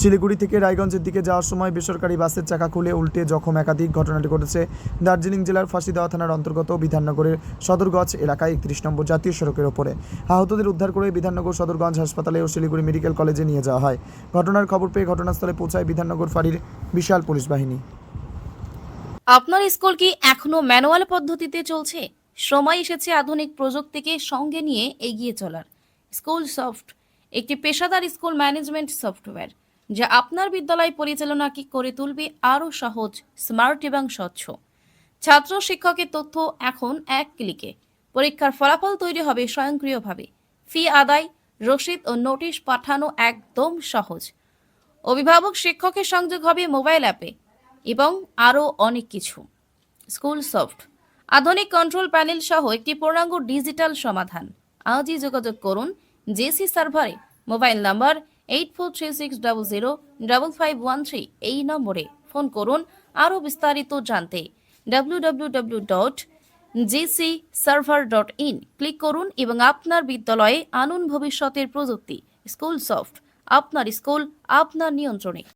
শিলিগুড়ি থেকে রায়গঞ্জের দিকে যাওয়ার সময় বেসরকারি বাসের চাকা খুলে উল্টে জখম একাধিক ঘটনাটি ঘটেছে। দার্জিলিং জেলার ফাঁসিদেওয়া থানার অন্তর্গত বিধাননগরের সদরগঞ্জ এলাকায় একত্রিশ নম্বর জাতীয় সড়কের ওপরে। আহতদের উদ্ধার করে বিধাননগর সদরগঞ্জ হাসপাতালে ও শিলিগুড়ি মেডিকেল কলেজে নিয়ে যাওয়া হয়। ঘটনার খবর পেয়ে ঘটনাস্থলে পৌঁছায় বিধাননগর ফাঁড়ির বিশাল পুলিশ বাহিনী। আপনার স্কুল কি এখনও ম্যানুয়াল পদ্ধতিতে চলছে? সময় এসেছে আধুনিক প্রযুক্তিকে সঙ্গে নিয়ে এগিয়ে চলার। স্কুল সফট, একটি পেশাদার স্কুল ম্যানেজমেন্ট সফটওয়্যার। যা আপনার বিদ্যালয় পরিচালনাকে করে তুলবে আরও সহজ স্মার্ট এবং স্বচ্ছ। ছাত্র শিক্ষকের তথ্য এখন এক ক্লিকে। পরীক্ষার ফলাফল তৈরি হবে স্বয়ংক্রিয়ভাবে। ফি আদায়, রসিদ ও নোটিশ পাঠানো একদম সহজ। অভিভাবক শিক্ষকের সংযোগ হবে মোবাইল অ্যাপে এবং আরও অনেক কিছু। School soft. আধুনিক কন্ট্রোল প্যানেল সহ একটি পূর্ণাঙ্গ ডিজিটাল সমাধান। আজই যোগাযোগ করুন J C. Mobile number eight four six double zero double five one এই নম্বরে ফোন করুন। আরও বিস্তারিত জানতে W dot server dot in click করুন এবং আপনার বিদ্যালয়ে আনুন ভবিষ্যতের প্রযুক্তি, স্কুল সফট, আপনার স্কুল, আপনার নিয়ন্ত্রণে।